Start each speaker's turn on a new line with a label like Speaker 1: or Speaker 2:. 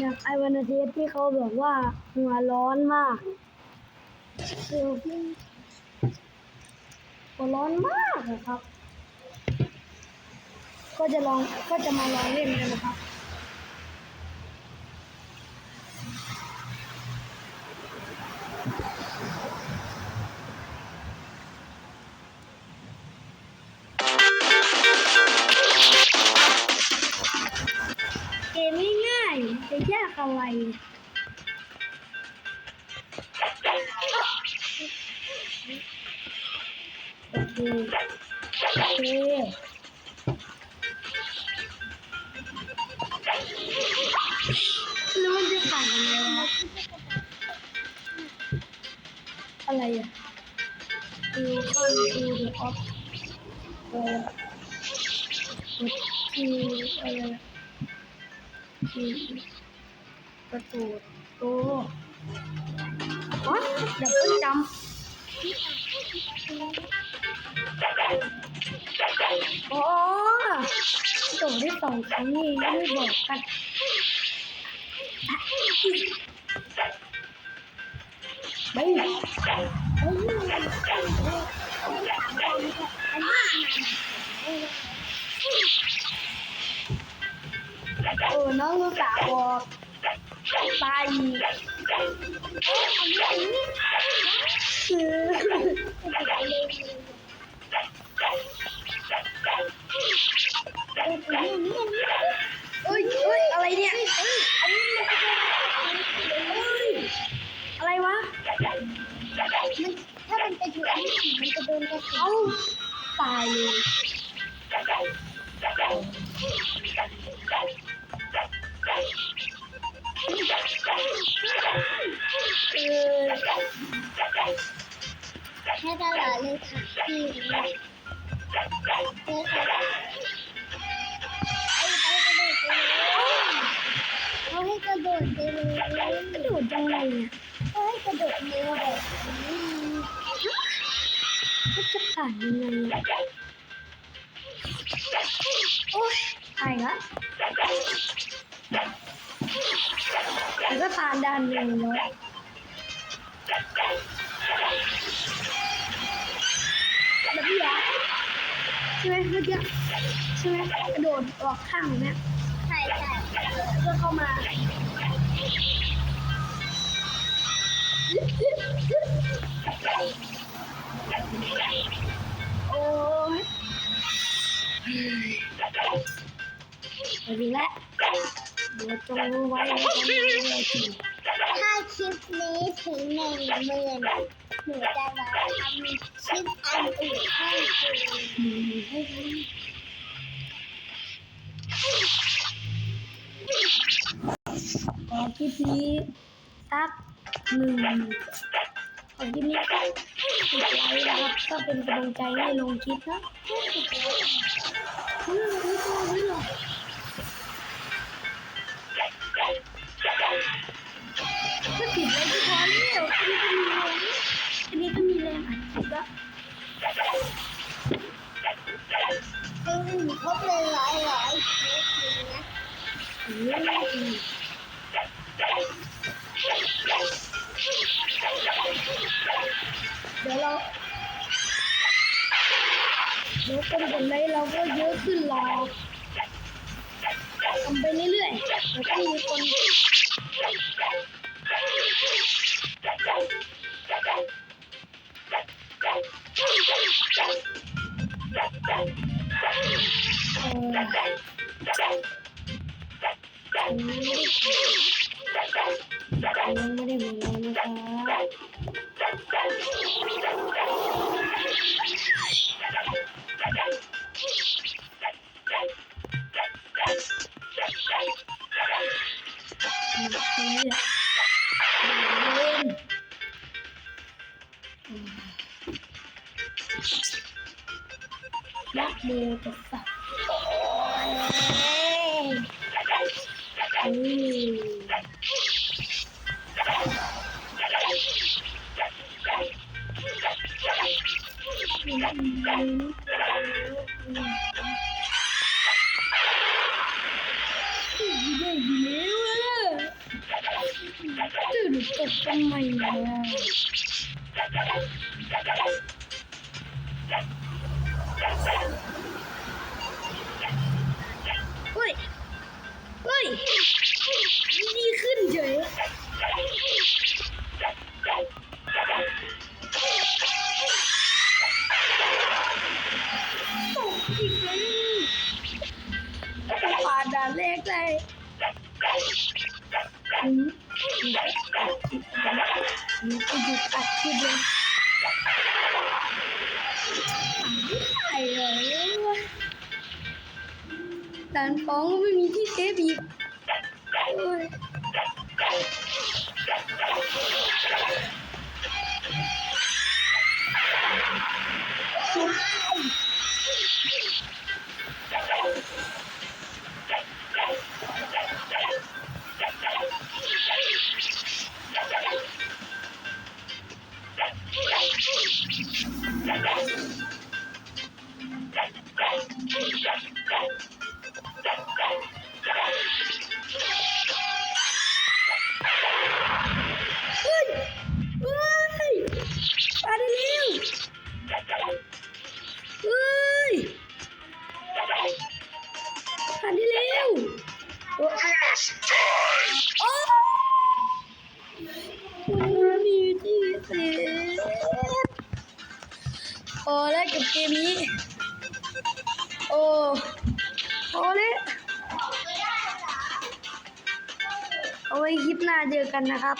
Speaker 1: อยากไอวันอาทิตย์ที่เขาบอกว่าหัวร้อนมากคือหัวร้อนมากนะครับ ก็จะลองก็จะมาลองเล่นกันนะครับ อะไรโอเคโอเคแล้วมันจะผ่านยังไงวะอะไรอะดูข้างดูดอออฟเออคือะไรคือ ประตูโตวัดดับเบิลจัมป์อ๋อโดดได้สองครั้งนี่ไม่บอกกันไปเออน้องลูกสาวบอก ไปคือเอ้ยเอ้ยอะไรเนี่ยอันนี้อะไรวะ
Speaker 2: มันถ้ามันไปอยู่ที่สีมันจะโดนกระสุน
Speaker 1: เอ้าตายเลย เออ
Speaker 2: ให้ตลอดเลยค่ะพี่เลยค่ะเอาให้กระโดดไปเลย
Speaker 1: กระโดดยังไงอะ
Speaker 2: เอาให้กระโดดเร็วแบบนี้
Speaker 1: มันจะผ่านยังไงอะโอ๊ยตายละแล้ว ด่านหนึ่งแล้วแบบนี้เหรอใช่ไหมเมื่อกี้ใช่ไหมกระโดดออกข้างเนี่ย
Speaker 2: ใช่ใช่
Speaker 1: แล้วก็เข้ามาโอ้ยเอาดีละ เดี๋ยวจงรู้ไว้ว่าจะม่ได้จริง
Speaker 2: ถ้าคลิปนี้ถึงหนึ่งหมื่นหนูจะมาทำคลิปอันอื่นให้ดู
Speaker 1: ขอคลิปนี้สักหนึ่งขอคลิปนี้สักสิบไลค์นะครับก็เป็นกำลังใจให้ลงคลิปนะอืมไม่ตัวไม่หรอก ถ้าผิดอะไรก็พอแล้วอันนี้ก็มีแรงอันนี้ก็มีแรงอัดคลิปแล้ว
Speaker 2: อืมครบเลยร้อยร้อยคลิปเลยนะ
Speaker 1: อืมเดี๋ยวเราเดี๋ยวคนกดไลค์เราก็เยอะขึ้นรอทำไปเรื่อยๆ 哦，我来问问他。yapmıyorsa. Dur, dur, dur, dur, dur, อืมอืมก็หยุดอัดคลิปเลยอ่ เฮ้ยเฮ้ยมาได้เร็วเฮ้ยมาได้เร็วโอ้โอ้มีที่เซฟพอแล้วกับเกมนี้ โอ้พอแล้วเอาไว้คลิปหน้าเจอกันนะครับ